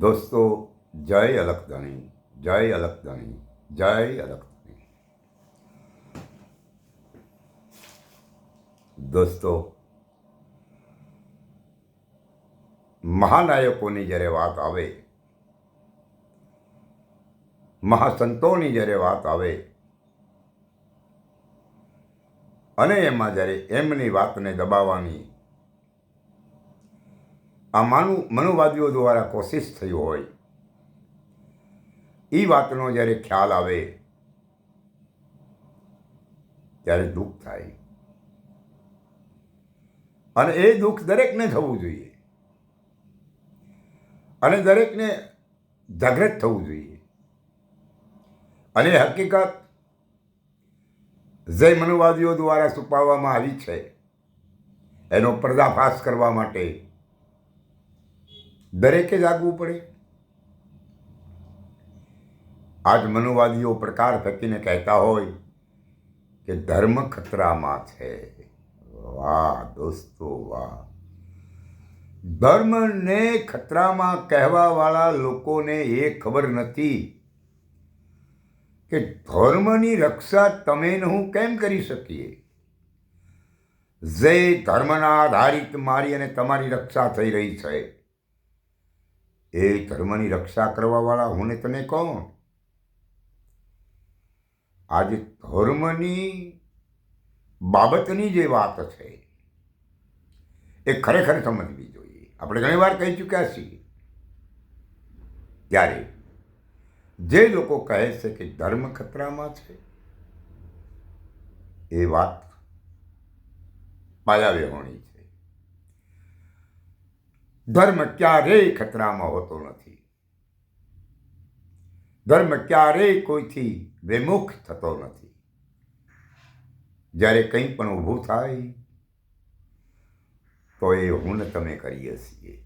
દોસ્તો, જય અલકદણી જય અલકદણી, જય અલખધણી દોસ્તો, મહાનાયકોની જ્યારે વાત આવે, મહાસંતોની જ્યારે વાત આવે, અને એમાં જ્યારે એમની વાતને દબાવવાની આ માનુ, મનુવાદીઓ દ્વારા કોશિશ થઈ હોય. એ વાતનો જ્યારે ખ્યાલ આવે, ત્યારે દુઃખ થાય. અને એ દુઃખ દરેકને થવું જોઈએ. અને દરેકને જાગૃત થવું જોઈએ. અને હકીકત જે મનુવાદીઓ દ્વારા છુપાવવામાં આવી છે, એનો પર્દાફાશ કરવા માટે દરેકે જાગવું પડે. આજ મનુવાદીઓ પ્રકાર થકીને કહેતા હોય કે ધર્મ ખતરામાં છે. વાહ દોસ્તો, વાહ. ધર્મને ખતરામાં કહેવાવાળા લોકોને એ ખબર નથી કે ધર્મની રક્ષા તમે ને હું કેમ કરી શકીએ? જે ધર્મના આધારિત મારી અને તમારી રક્ષા થઈ રહી છે. એ ધર્મની રક્ષા કરવાવાળા હું ને તને કોણ? આજે ધર્મની બાબતની જે વાત છે, એ ખરેખર સમજવી જોઈએ. આપણે ઘણી વાર કહી ચૂક્યા છીએ. ત્યારે જે લોકો કહે છે કે ધર્મ ખતરામાં છે, એ વાત પાયાવેહોણી છે ધર્મ ક્યારેય ખતરામાં હોતો નથી. ધર્મ ક્યારેય કોઈથી વિમુખ થતો નથી. જ્યારે કંઈ પણ ઊભું થાય, તો એ હું તમે કરીએ છીએ.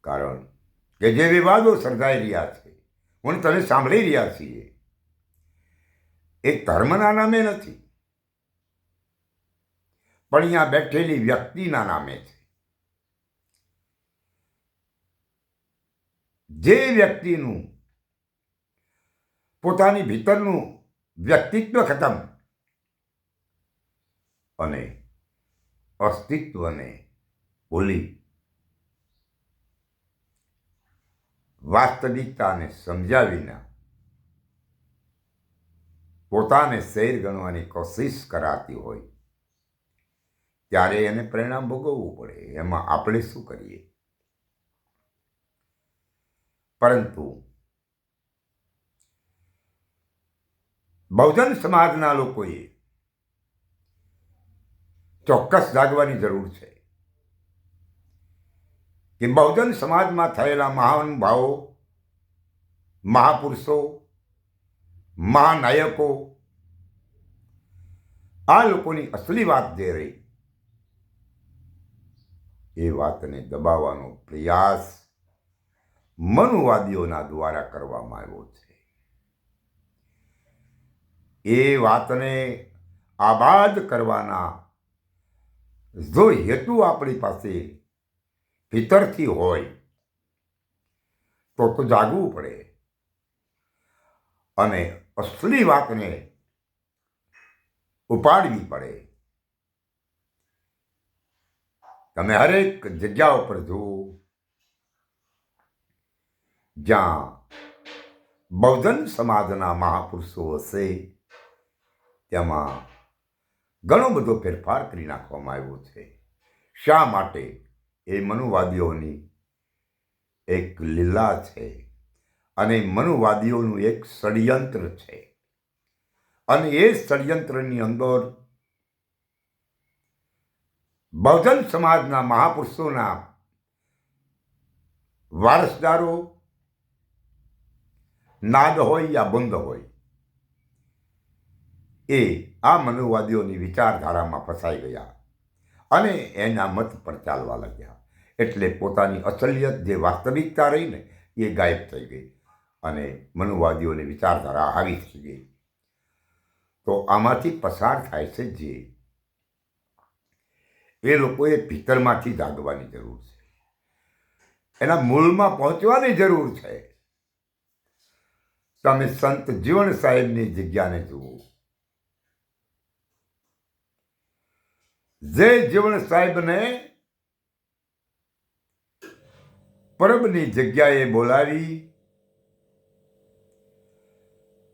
કારણ કે જે વિવાદો સર્જાઈ રહ્યા છે, હું તમે સાંભળી રહ્યા છીએ, એ ધર્મના નામે નથી. પણ અહીંયા બેઠેલી વ્યક્તિના નામે છે. જે વ્યક્તિનું પોતાની ભીતરનું વ્યક્તિત્વ ખતમ અને અસ્તિત્વને ભૂલી વાસ્તવિકતાને સમજ્યા વિના પોતાને શેર ગણવાની કોશિશ કરાતી હોય, ત્યારે એને પરિણામ ભોગવવું પડે. એમાં આપણે શું કરીએ? પરંતુ બહુજન સમાજના લોકોએ ચોક્કસ જાગવાની જરૂર છે કે બહુજન સમાજમાં થયેલા મહાનુભાવો, મહાપુરુષો, મહાનાયકો આ લોકોની અસલી વાત જે રહી એ વાતને દબાવવાનો પ્રયાસ મનુવાદીઓના દ્વારા કરવામાં આવ્યો છે. એ વાતને આબાદ કરવાના જો હેતુ આપણી પાસે ભીતરથી હોય, તો તો જાગવું પડે. અને અસલી વાતને ઉપાડવી પડે. તમે હરેક જગ્યા ઉપર જુઓ જ્યાં બહુજન સમાજના મહાપુરુષો હશે, તેમાં ઘણો બધો ફેરફાર કરી નાખવામાં આવ્યો છે. શા માટે? એ મનુવાદીઓની એક લીલા છે અને મનુવાદીઓનું એક ષડયંત્ર છે. અને એ ષડયંત્રની અંદર બહુજન સમાજના મહાપુરુષોના વારસદારો નાદ હોય યા બંધ હોય, એ આ મનુવાદીઓની વિચારધારામાં ફસાઈ ગયા અને એના મત પર ચાલવા લાગ્યા. એટલે પોતાની અસલિયત જે વાસ્તવિકતા રહીને એ ગાયબ થઈ ગઈ અને મનુવાદીઓની વિચારધારા હાવી થઈ ગઈ. તો આમાંથી પસાર થાય છે જે. એ લોકોએ ભીતરમાંથી જાગવાની જરૂર છે. એના મૂળમાં પહોંચવાની જરૂર છે. તમે સંત જીવન સાહેબની જગ્યાને જુઓ. જે જીવન સાહેબને પરબની જગ્યાએ બોલાવી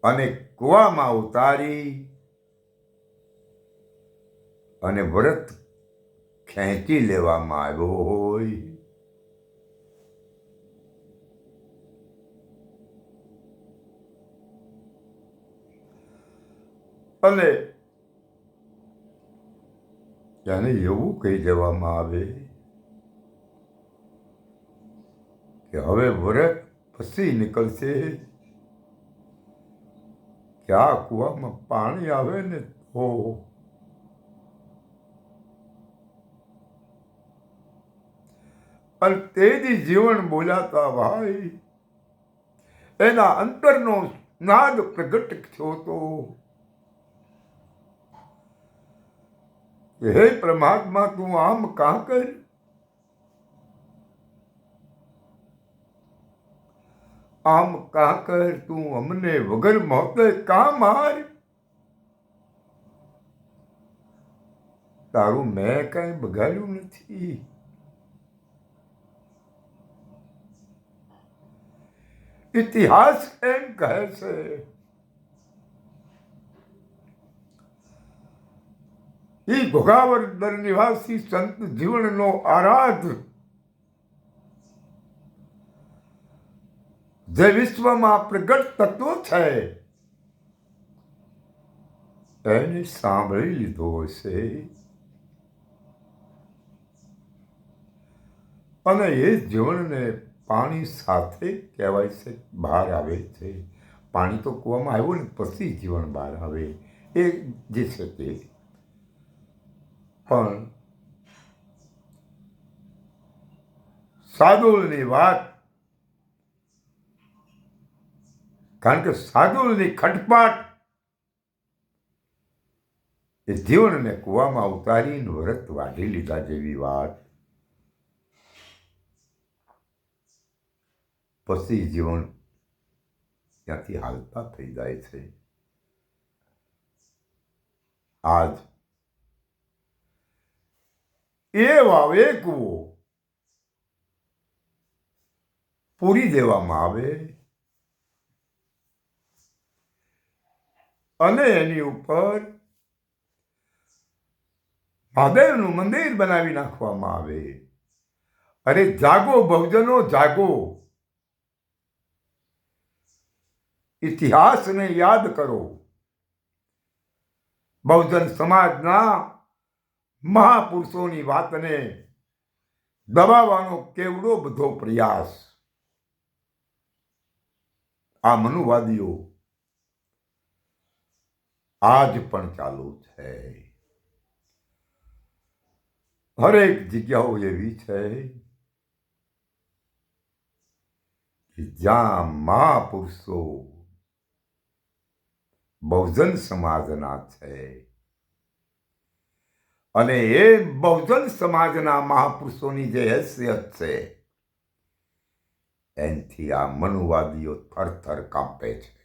અને કૂવામાં ઉતારી અને વ્રત ખેંચી લેવામાં આવ્યો હોય. અને તેને એવું કહી દેવામાં આવે કે હવે વ્રત પછી નીકળશે કે આ કૂવામાં પાણી આવે ને તો અને તેથી જીવન બોલાતા ભાઈ એના અંતરનો નાદ પ્રગટ થયો તો હે પ્રમાત્મા, તું આમ કાં કર. આમ કાં કર, તું અમને વગર મોતે કા માર તારું મેં કાંઈ બગાડ્યું નથી. ઇતિહાસ એમ કહે છે એ ઘોઘાવર નિવાસી સંત જીવનનો આરાધ. જે વિશ્વમાં પ્રગટ તત્વ છે, એને સાંભળી લીધો હશે. અને એ જીવનને પાણી સાથે કહેવાય છે, બહાર આવે છે. પાણી તો કૂવામાં આવ્યું ને પછી જીવન બહાર આવે. એ જે છે તે પણ સાદુલની વાત, કારણ કે સાદુલની ખટપાટ એ જીવનને કૂવામાં ઉતારીને વ્રત વાઢી લીધા જેવી વાત. પછી જીવન ત્યાંથી હાલતા થઈ જાય છે. આજ એ વાવે કૂવો પૂરી દેવામાં આવે અને એની ઉપર મહાદેવનું મંદિર બનાવી નાખવામાં આવે. અરે જાગો બહુજનો જાગો. ઇતિહાસને યાદ કરો. બહુજન સમાજના મહાપુરુષોની વાતને દબાવવાનો કેવડો બધો પ્રયાસ. આ મનુવાદીઓ આજ પણ ચાલુ છે. હરેક જગ્યાઓ એવી છે કે જ્યાં મહાપુરુષો બહુજન સમાજના છે. અને એ બહુજન સમાજના મહાપુરુષોની જે હેસિયત છે, એનથી આ મનુવાદીઓ થરથર કાંપે છે.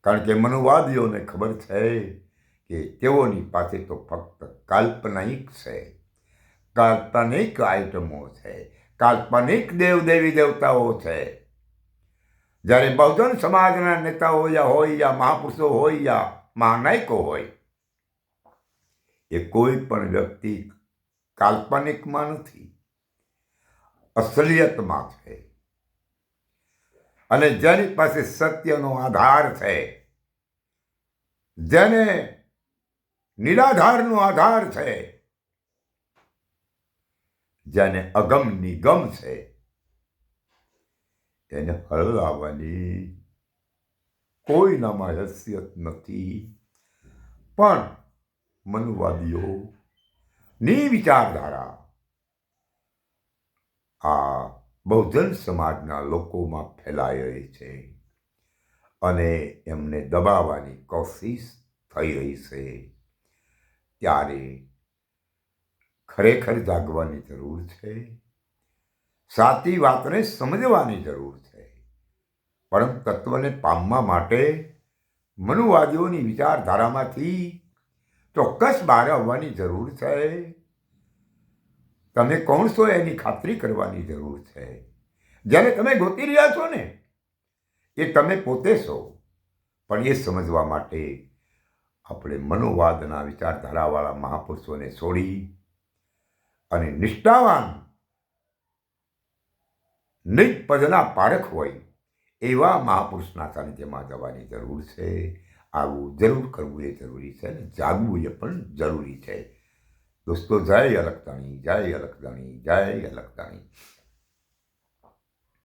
કારણ કે મનુવાદીઓને ખબર છે કે તેઓની પાસે તો ફક્ત કાલ્પનિક છે, કાલ્પનિક આઇટમો છે, કાલ્પનિક દેવ દેવી દેવતાઓ છે. જ્યારે બહુજન સમાજના નેતાઓ યા હોય યા મહાપુરુષો હોય યા મહાનાયકો હોય એ કોઈ પણ વ્યક્તિ કાલ્પનિકમાં નથી, અસલિયતમાં છે. અને જેની પાસે સત્યનો આધાર છે, જેને નિરાધારનો આધાર છે, જેને અગમ નિગમ છે એને હળવાની કોઈનામાં હેસિયત નથી. પણ મનુવાદીઓ. ની વિચારધારા આ બહુજન સમાજના લોકોમાં ફેલાઈ રહી છે અને એમને દબાવવાની કોશિશ થઈ રહી છે. ત્યારે ખરેખર જાગવાની જરૂર છે. સાચી વાતને સમજવાની જરૂર છે. પરમ તત્વને પામવા માટે મનુવાદીઓની વિચારધારામાંથી ચોક્કસ બહાર આવવાની જરૂર છે. તમે કોણ છો એની ખાતરી કરવાની જરૂર છે. જ્યારે તમે ગોતી રહ્યા છો ને, એ તમે પોતે છો. પણ એ સમજવા માટે આપણે મનોવાદના વિચારધારાવાળા મહાપુરુષોને છોડી અને નિષ્ઠાવાન નિપદના પારખ હોય એવા મહાપુરુષના સાનિધ્યમાં જવાની જરૂર છે. આવું જરૂર કરવું એ જરૂરી છે અને જાગવું એ પણ જરૂરી છે. દોસ્તો, જય અલગતાણી જય અલગતાણી જય અલગતાણી